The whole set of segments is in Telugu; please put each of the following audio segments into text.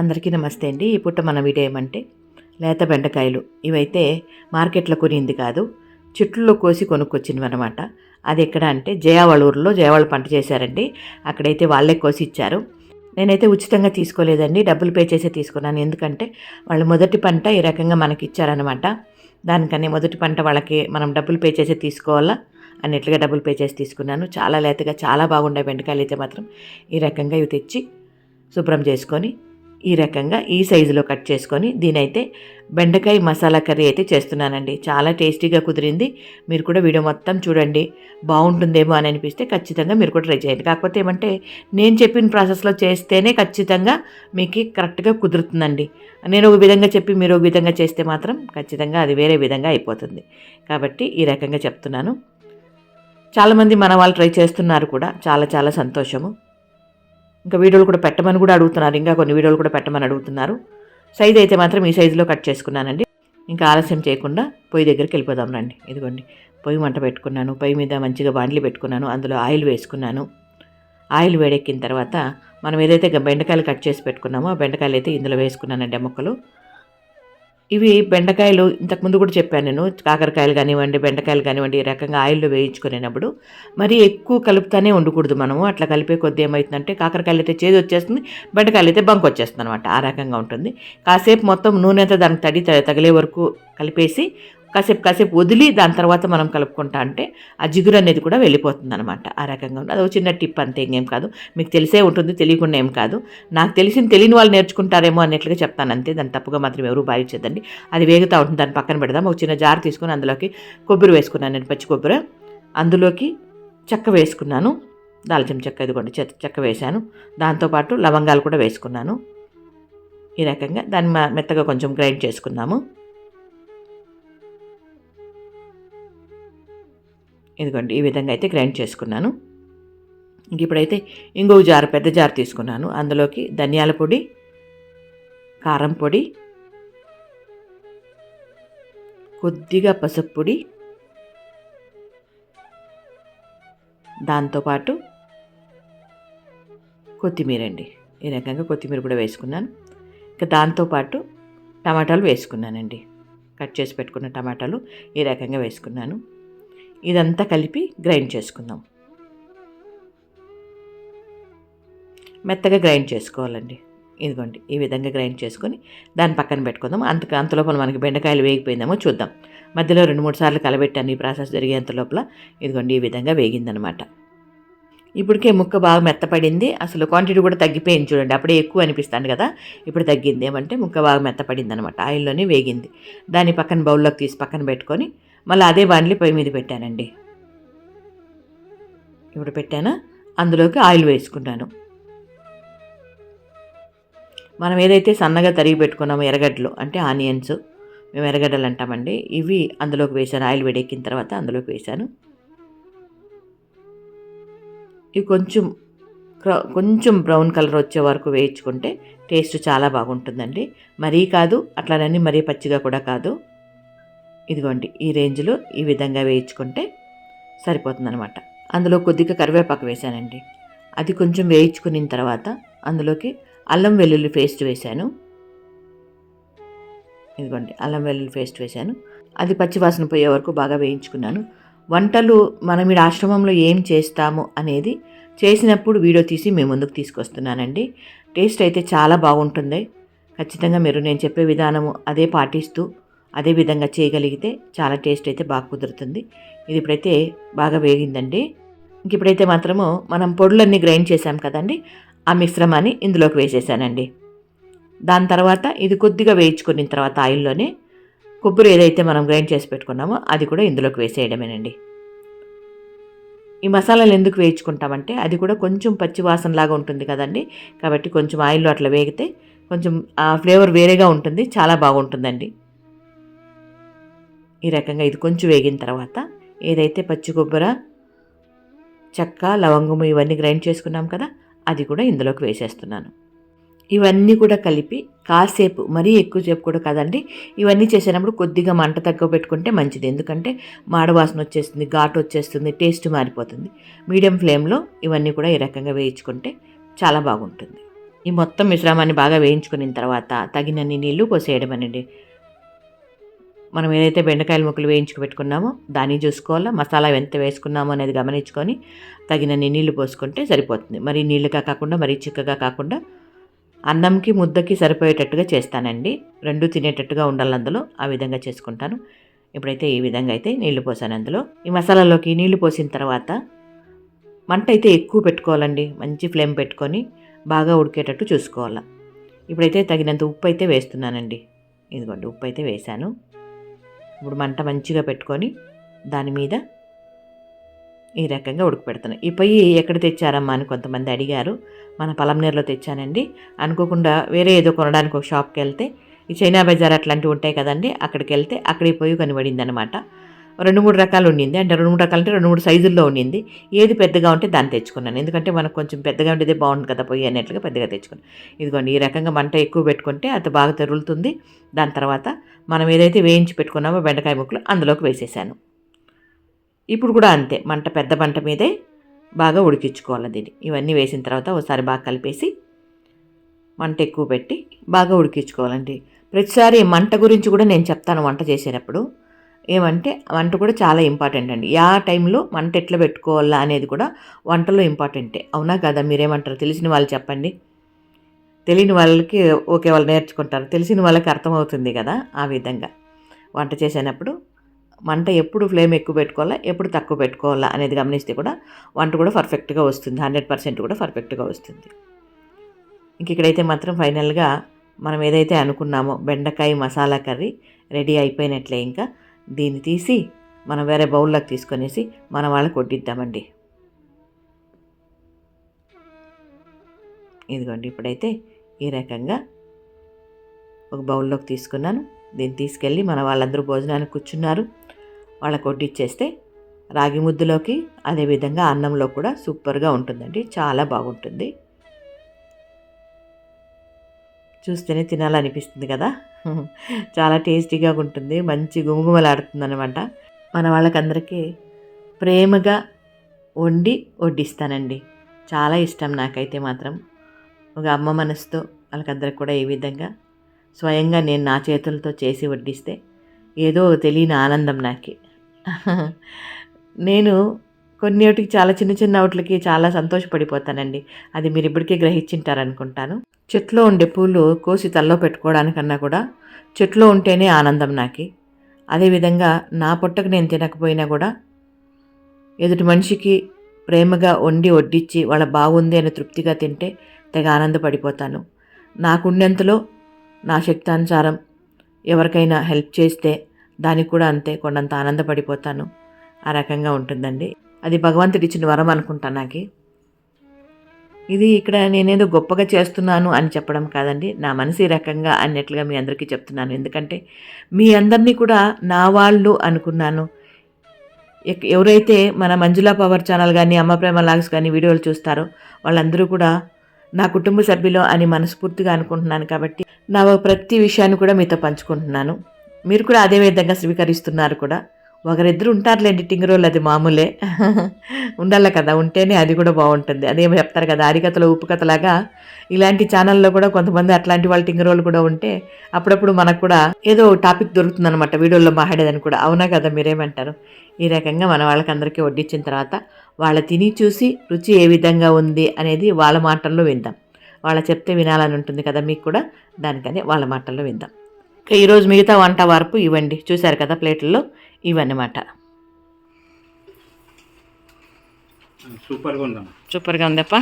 అందరికీ నమస్తే అండి. ఈ పూట మన వీడియో ఏమంటే లేత బెండకాయలు. ఇవైతే మార్కెట్లో కొనింది కాదు చెట్లలో కోసి కొనుక్కొచ్చినవి అనమాట అది ఎక్కడ అంటే జయావళూరులో ఊర్లో జయావాళ్ళు పంట చేశారండి. అక్కడైతే వాళ్ళే కోసి ఇచ్చారు. నేనైతే ఉచితంగా తీసుకోలేదండి. డబ్బులు పే చేసే తీసుకున్నాను. ఎందుకంటే వాళ్ళు మొదటి పంట ఈ రకంగా మనకి ఇచ్చారనమాట దానికని మొదటి పంట వాళ్ళకి మనం డబ్బులు పే చేసే తీసుకోవాలా? అన్నిట్లుగా డబ్బులు పే చేసి తీసుకున్నాను. చాలా లేతగా చాలా బాగుండే బెండకాయలు అయితే మాత్రం ఈ రకంగా ఇవి తెచ్చి శుభ్రం చేసుకొని ఈ రకంగా ఈ సైజులో కట్ చేసుకొని దీనైతే బెండకాయ మసాలా కర్రీ అయితే చేస్తున్నానండి. చాలా టేస్టీగా కుదిరింది. మీరు కూడా వీడియో మొత్తం చూడండి. బాగుంటుందేమో అని అనిపిస్తే ఖచ్చితంగా మీరు కూడా ట్రై చేయండి. కాకపోతే ఏమంటే నేను చెప్పిన ప్రాసెస్లో చేస్తేనే ఖచ్చితంగా మీకు కరెక్ట్గా కుదురుతుందండి. నేను ఒక విధంగా చెప్పి మీరు ఒక విధంగా చేస్తే మాత్రం ఖచ్చితంగా అది వేరే విధంగా అయిపోతుంది. కాబట్టి ఈ రకంగా చెప్తున్నాను. చాలామంది మన వాళ్ళు ట్రై చేస్తున్నారు కూడా. చాలా చాలా సంతోషము. ఇంకా వీడియోలు కూడా పెట్టమని కూడా అడుగుతున్నారు. ఇంకా కొన్ని వీడియోలు కూడా పెట్టమని అడుగుతున్నారు. సైజ్ అయితే మాత్రం ఈ సైజులో కట్ చేసుకున్నానండి. ఇంకా ఆలస్యం చేయకుండా పొయ్యి దగ్గరికి వెళ్ళిపోదాం రండి. ఇదిగోండి. పొయ్యి మంట పెట్టుకున్నాను. పొయ్యి మీద మంచిగా బాండ్లు పెట్టుకున్నాను. అందులో ఆయిల్ వేసుకున్నాను. ఆయిల్ వేడెక్కిన తర్వాత మనం ఏదైతే బెండకాయలు కట్ చేసి పెట్టుకున్నామో ఆ బెండకాయలు అయితే ఇందులో వేసుకున్నానండి మొక్కలు. ఇవి బెండకాయలు ఇంతకుముందు కూడా చెప్పాను నేను కాకరకాయలు కానివ్వండి బెండకాయలు కానివ్వండి ఈ రకంగా ఆయిల్లో వేయించుకునేటప్పుడు. మరి ఎక్కువ కలుపుతానే ఉండకూడదు మనము అట్లా కలిపే కొద్ది ఏమవుతుందంటే కాకరకాయలు అయితే చేదు వచ్చేస్తుంది బెండకాయలు అయితే బంక్ వచ్చేస్తుంది అనమాట ఆ రకంగా ఉంటుంది. కాసేపు మొత్తం నూనె అంతా దానికి తడి తగిలే వరకు కలిపేసి కాసేపు కాసేపు వదిలి దాని తర్వాత మనం కలుపుకుంటా అంటే ఆ జిగురు అనేది కూడా వెళ్ళిపోతుంది అనమాట ఆ రకంగా ఉంటుంది ఒక చిన్న టిప్ అంతే ఇంకేం కాదు. మీకు తెలిసే ఉంటుంది తెలియకుండా ఏం కాదు. నాకు తెలిసిన తెలియని వాళ్ళు నేర్చుకుంటారేమో అన్నట్లుగా చెప్తాను అంతే. దాన్ని తప్పుగా మాత్రం ఎవరు భావించదండి అది వేగుతూ ఉంటుంది. దాన్ని పక్కన పెడదాం. ఒక చిన్న జార్ తీసుకుని అందులోకి కొబ్బరి వేసుకున్నాను నేను పచ్చి కొబ్బరి. అందులోకి చెక్క వేసుకున్నాను. దాల్చిన చెక్క ఇదిగోండి చెక్క వేశాను. దాంతోపాటు లవంగాలు కూడా వేసుకున్నాను. ఈ రకంగా దాన్ని మెత్తగా కొంచెం గ్రైండ్ చేసుకున్నాము ఇదిగోండి ఈ విధంగా అయితే గ్రైండ్ చేసుకున్నాను. ఇంక ఇప్పుడైతే ఇంకో జారు పెద్ద జారు తీసుకున్నాను. అందులోకి ధనియాల పొడి కారం పొడి కొద్దిగా పసుపు పొడి దాంతోపాటు కొత్తిమీర అండి. ఈ రకంగా కొత్తిమీర కూడా వేసుకున్నాను. ఇంకా దాంతోపాటు టమాటాలు వేసుకున్నానండి. కట్ చేసి పెట్టుకున్న టమాటాలు ఈ రకంగా వేసుకున్నాను. ఇదంతా కలిపి గ్రైండ్ చేసుకుందాం. మెత్తగా గ్రైండ్ చేసుకోవాలండి. ఇదిగోండి ఈ విధంగా గ్రైండ్ చేసుకొని దాన్ని పక్కన పెట్టుకుందాం. అంత అంతలోపల మనకి బెండకాయలు వేగిపోయిందేమో చూద్దాం. మధ్యలో రెండు మూడు సార్లు కలబెట్టాను ఈ ప్రాసెస్ జరిగేంత లోపల ఇదిగోండి ఈ విధంగా వేగిందనమాట. ఇప్పటికే ముక్క బాగా మెత్తపడింది. అసలు క్వాంటిటీ కూడా తగ్గిపోయింది చూడండి. అప్పుడే ఎక్కువ అనిపిస్తాను కదా. ఇప్పుడు తగ్గింది. ఏమంటే ముక్క బాగా మెత్తపడింది అనమాట ఆయిల్లోనే వేగింది. దాన్ని పక్కన బౌల్లోకి తీసి పక్కన పెట్టుకొని మళ్ళీ అదే బాండ్లీ పొయ్యి మీద పెట్టానండి. ఇప్పుడు పెట్టాను? అందులోకి ఆయిల్ వేసుకున్నాను. మనం ఏదైతే సన్నగా తరిగి పెట్టుకున్నామో ఎర్రగడ్డలు అంటే ఆనియన్స్ మేము ఎర్రగడ్డలు అంటామండి ఇవి అందులోకి వేశాను. ఆయిల్ వేడెక్కిన తర్వాత అందులోకి వేసాను ఇవి కొంచెం కొంచెం బ్రౌన్ కలర్ వచ్చే వరకు వేయించుకుంటే టేస్ట్ చాలా బాగుంటుందండి. మరీ కాదు అట్లానని మరీ పచ్చిగా కూడా కాదు. ఇదిగోండి ఈ రేంజ్లో ఈ విధంగా వేయించుకుంటే సరిపోతుందనమాట అందులో కొద్దిగా కరివేపాకు వేసానండి అది కొంచెం వేయించుకున్న తర్వాత అందులోకి అల్లం వెల్లుల్లి పేస్ట్ వేశాను. ఇదిగోండి అల్లం వెల్లుల్లి పేస్ట్ వేశాను. అది పచ్చివాసన పోయే వరకు బాగా వేయించుకున్నాను. వంటలు మనం ఈ ఆశ్రమంలో ఏం చేస్తాము అనేది చేసినప్పుడు వీడియో తీసి మేము ముందుకు తీసుకొస్తున్నానండి. టేస్ట్ అయితే చాలా బాగుంటుంది. ఖచ్చితంగా మీరు నేను చెప్పే విధానము అదే పాటిస్తూ అదే విధంగా చేయగలిగితే చాలా టేస్ట్ అయితే బాగా కుదురుతుంది. ఇది ఇప్పుడైతే బాగా వేగిందండి. ఇంక ఇప్పుడైతే మాత్రము మనం పొడులన్నీ గ్రైండ్ చేసాం కదండి ఆ మిశ్రమాన్ని ఇందులోకి వేసేసానండి. దాని తర్వాత ఇది కొద్దిగా వేయించుకున్న తర్వాత ఆయిల్లోనే కొబ్బరి ఏదైతే మనం గ్రైండ్ చేసి పెట్టుకున్నామో అది కూడా ఇందులోకి వేసేయడమేనండి. ఈ మసాలాలు ఎందుకు వేయించుకుంటామంటే అది కూడా కొంచెం పచ్చి వాసనలాగా ఉంటుంది కదండి కాబట్టి కొంచెం ఆయిల్లో అట్లా వేగితే కొంచెం ఆ ఫ్లేవర్ వేరేగా ఉంటుంది చాలా బాగుంటుందండి. ఈ రకంగా ఇది కొంచెం వేగిన తర్వాత ఏదైతే పచ్చి కొబ్బర చెక్క లవంగము ఇవన్నీ గ్రైండ్ చేసుకున్నాం కదా అది కూడా ఇందులోకి వేసేస్తున్నాను. ఇవన్నీ కూడా కలిపి కాసేపు మరీ ఎక్కువసేపు కూడా కదండి ఇవన్నీ చేసేటప్పుడు కొద్దిగా మంట తక్కువ పెట్టుకుంటే మంచిది. ఎందుకంటే మాడవాసన వచ్చేస్తుంది ఘాటు వచ్చేస్తుంది టేస్ట్ మారిపోతుంది. మీడియం ఫ్లేమ్లో ఇవన్నీ కూడా ఈ రకంగా వేయించుకుంటే చాలా బాగుంటుంది. ఈ మొత్తం మిశ్రమాన్ని బాగా వేయించుకున్న తర్వాత తగినన్ని నీళ్ళు పోసేయడమనండి. మనం ఏదైతే బెండకాయల ముక్కలు వేయించుకు పెట్టుకున్నామో దాన్ని చూసుకోవాలా? మసాలా ఎంత వేసుకున్నామో అనేది గమనించుకొని తగినన్ని నీళ్ళు పోసుకుంటే సరిపోతుంది. మరి నీళ్ళుగా కాకుండా మరీ చిక్కగా కాకుండా అన్నంకి ముద్దకి సరిపోయేటట్టుగా చేస్తానండి. రెండు తినేటట్టుగా ఉండాలి అందులో. ఆ విధంగా చేసుకుంటాను. ఇప్పుడైతే ఈ విధంగా అయితే నీళ్ళు పోసాను అందులో. ఈ మసాలాలోకి నీళ్ళు పోసిన తర్వాత మంట అయితే ఎక్కువ పెట్టుకోవాలండి. మంచి ఫ్లేమ్ పెట్టుకొని బాగా ఉడికేటట్టు చూసుకోవాలి. ఇప్పుడైతే తగినంత ఉప్పు అయితే వేస్తున్నానండి. ఇదిగోండి ఉప్పు అయితే వేశాను. ఇప్పుడు మంట మంచిగా పెట్టుకొని దాని మీద ఈ రకంగా ఉడకపెడుతున్నాను. ఈ పొయ్యి ఎక్కడ తెచ్చారమ్మా అని కొంతమంది అడిగారు. మన పలంనేరులో తెచ్చానండి. అనుకోకుండా వేరే ఏదో కొనడానికి ఒక షాప్కి వెళ్తే ఈ చైనా బజార్ అట్లాంటివి ఉంటాయి కదండి అక్కడికి వెళ్తే అక్కడ ఈ పొయ్యి కనబడింది అనమాట రెండు మూడు రకాలు ఉండింది. అంటే రెండు మూడు రకాలు అంటే రెండు మూడు సైజుల్లో ఉండింది. ఏది పెద్దగా ఉంటే దాన్ని తెచ్చుకున్నాను. ఎందుకంటే మనకు కొంచెం పెద్దగా ఉండేదే బాగుంది కదా పోయి అన్నట్లుగా పెద్దగా తెచ్చుకున్నాను. ఇదిగోండి ఈ రకంగా మంట ఎక్కువ పెట్టుకుంటే అది బాగా తెరులుతుంది. దాని తర్వాత మనం ఏదైతే వేయించి పెట్టుకున్నామో బెండకాయ ముక్కలు అందులోకి వేసేసాను. ఇప్పుడు కూడా అంతే. మంట పెద్ద మంట మీదే బాగా ఉడికించుకోవాలి దీన్ని. ఇవన్నీ వేసిన తర్వాత ఒకసారి బాగా కలిపేసి మంట ఎక్కువ పెట్టి బాగా ఉడికించుకోవాలండి. ప్రతిసారి మంట గురించి కూడా నేను చెప్తాను వంట చేసేటప్పుడు. ఏమంటే వంట కూడా చాలా ఇంపార్టెంట్ అండి. యా టైంలో మంట ఎట్లా పెట్టుకోవాలా అనేది కూడా వంటలో ఇంపార్టెంటే. అవునా కదా? మీరేమంటారు? తెలిసిన వాళ్ళు చెప్పండి. తెలియని వాళ్ళకి ఓకే వాళ్ళు నేర్చుకుంటారు. తెలిసిన వాళ్ళకి అర్థమవుతుంది కదా ఆ విధంగా. వంట చేసేటప్పుడు మంట ఎప్పుడు ఫ్లేమ్ ఎక్కువ పెట్టుకోవాలా ఎప్పుడు తక్కువ పెట్టుకోవాలా అనేది గమనిస్తే కూడా వంట కూడా పర్ఫెక్ట్గా వస్తుంది. హండ్రెడ్ పర్సెంట్ కూడా పర్ఫెక్ట్గా వస్తుంది. ఇంక ఇక్కడైతే మాత్రం ఫైనల్గా మనం ఏదైతే అనుకున్నామో బెండకాయ మసాలా కర్రీ రెడీ అయిపోయినట్లే ఇంకా. దీన్ని తీసి మనం వేరే బౌల్లోకి తీసుకొనేసి మన వాళ్ళకి వడ్డిద్దామండి ఇదిగోండి ఇప్పుడైతే ఈ రకంగా ఒక బౌల్లోకి తీసుకున్నాను. దీన్ని తీసుకెళ్ళి మన వాళ్ళందరూ భోజనానికి కూర్చున్నారు. వాళ్ళకి వడ్డిచ్చేస్తే రాగి ముద్దులోకి అదేవిధంగా అన్నంలో కూడా సూపర్గా ఉంటుందండి. చాలా బాగుంటుంది. చూస్తేనే తినాలనిపిస్తుంది కదా. చాలా టేస్టీగా ఉంటుంది మంచి గుమగుమలాడుతుంది అనమాట మన వాళ్ళకందరికీ ప్రేమగా వండి వడ్డిస్తానండి. చాలా ఇష్టం నాకైతే మాత్రం. ఒక అమ్మ మనసుతో వాళ్ళకందరికి కూడా ఈ విధంగా స్వయంగా నేను నా చేతులతో చేసి వడ్డిస్తే ఏదో తెలియని ఆనందం నాకు. నేను కొన్నిటికి చాలా చిన్న చిన్న వాటికి చాలా సంతోషపడిపోతానండి. అది మీరు ఇప్పటికే గ్రహించింటారనుకుంటాను. చెట్లో ఉండే పూలు కోసి తల్లో పెట్టుకోవడానికన్నా కూడా చెట్లో ఉంటేనే ఆనందం నాకు. అదేవిధంగా నా పొట్టకు నేను తినకపోయినా కూడా ఎదుటి మనిషికి ప్రేమగా వండి వడ్డించి వాళ్ళ బాగుంది అని తృప్తిగా తింటే తెగ ఆనందపడిపోతాను. నాకుండేంతలో నా శక్తానుసారం ఎవరికైనా హెల్ప్ చేస్తే దానికి కూడా అంతే కొండంత ఆనందపడిపోతాను. ఆ రకంగా ఉంటుందండి. అది భగవంతుడి ఇచ్చిన వరం అనుకుంటా నాకు. ఇది ఇక్కడ నేనేదో గొప్పగా చేస్తున్నాను అని చెప్పడం కాదండి. నా మనసు ఈ రకంగా అన్నట్లుగా మీ అందరికీ చెప్తున్నాను. ఎందుకంటే మీ అందరినీ కూడా నా వాళ్ళు అనుకున్నాను. ఎక్- ఎవరైతే మన మంజులా పవర్ ఛానల్ కానీ అమ్మ ప్రేమ లాగ్స్ కానీ వీడియోలు చూస్తారో వాళ్ళందరూ కూడా నా కుటుంబ సభ్యులు అని మనస్ఫూర్తిగా అనుకుంటున్నాను కాబట్టి నా ప్రతి విషయాన్ని కూడా మీతో పంచుకుంటున్నాను. మీరు కూడా అదే విధంగా స్వీకరిస్తున్నారు కూడా. ఒకరిద్దరు ఉంటారులేండి రోల్ అది మామూలే. ఉండాలి కదా ఉంటేనే అది కూడా బాగుంటుంది. అదేమో చెప్తారు కదా అరికథలో ఉప్పు కథలాగా ఇలాంటి ఛానల్లో కూడా కొంతమంది అట్లాంటి వాళ్ళ రోల్ కూడా ఉంటే అప్పుడప్పుడు మనకు కూడా ఏదో టాపిక్ దొరుకుతుంది అనమాట వీడియోలో మాట్లాడేదని కూడా. అవునా కదా మీరేమంటారు? ఈ రకంగా మన వాళ్ళకందరికీ వడ్డించిన తర్వాత వాళ్ళ తిని చూసి రుచి ఏ విధంగా ఉంది అనేది వాళ్ళ మాటల్లో విందాం. వాళ్ళ చెప్తే వినాలని ఉంటుంది కదా మీకు కూడా. దానికని వాళ్ళ మాటల్లో విందాం. ఇక ఈరోజు మిగతా వంట వరపు ఇవ్వండి. చూశారు కదా ప్లేట్లలో? ఇవన్నమాట. సూపర్గా ఉందమ్మా. సూపర్గా ఉందప్ప?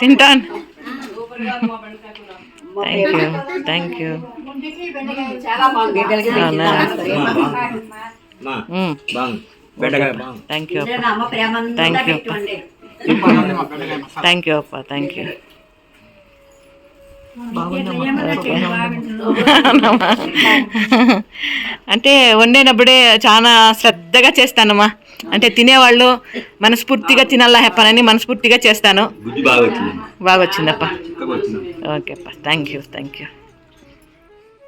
తింటాను. థ్యాంక్ యూ థ్యాంక్ యూ అవునా? మా మ్మ్. బాగుంది. బెండకాయ బాగుంది. థ్యాంక్ యూ థ్యాంక్ యూ అప్ప థ్యాంక్ యూ అప్ప. Thank you. అంటే వండేటప్పుడే చాలా శ్రద్ధగా చేస్తానమ్మా. అంటే తినేవాళ్ళు మనస్ఫూర్తిగా తినాలా హెప్పనని మనస్ఫూర్తిగా చేస్తాను. బాగా వచ్చింది బాగా వచ్చిందప్ప. ఓకే అప్ప. థ్యాంక్ యూ థ్యాంక్ యూ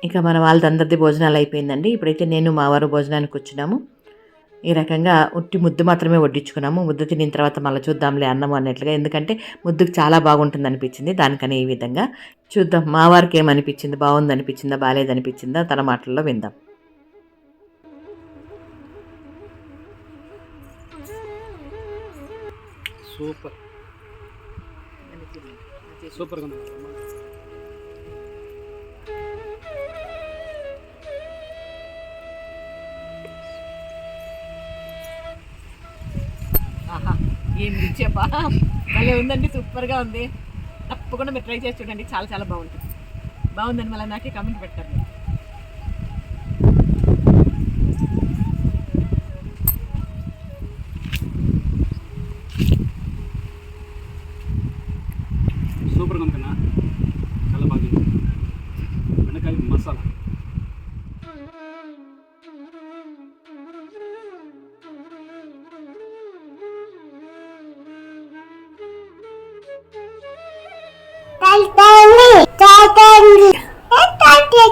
ఇక మన వాళ్ళదందరిది భోజనాలు అయిపోయిందండి. ఇప్పుడైతే నేను మా వారు భోజనానికి వచ్చినాము. ఈ రకంగా ఉట్టి ముద్దు మాత్రమే వడ్డించుకున్నాము. ముద్దు తినిన తర్వాత మళ్ళీ చూద్దాంలే అన్నం అన్నట్లుగా. ఎందుకంటే ముద్దుకు చాలా బాగుంటుంది అనిపించింది దానికని ఈ విధంగా. చూద్దాం. మా వారికి ఏమనిపించింది? బాగుంది అనిపించిందా బాగాలేదనిపించిందా? తన మాటల్లో విందాం. సూపర్. సూపర్గా ఏం రుచేపా భలే ఉందండి సూపర్గా ఉంది. తప్పకుండా మీరు ట్రై చేసి చూడండి. చాలా చాలా బాగుంటుంది. బాగుందని మళ్ళీ నాకే కమెంట్ పెట్టండి.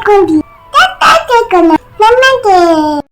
Beli.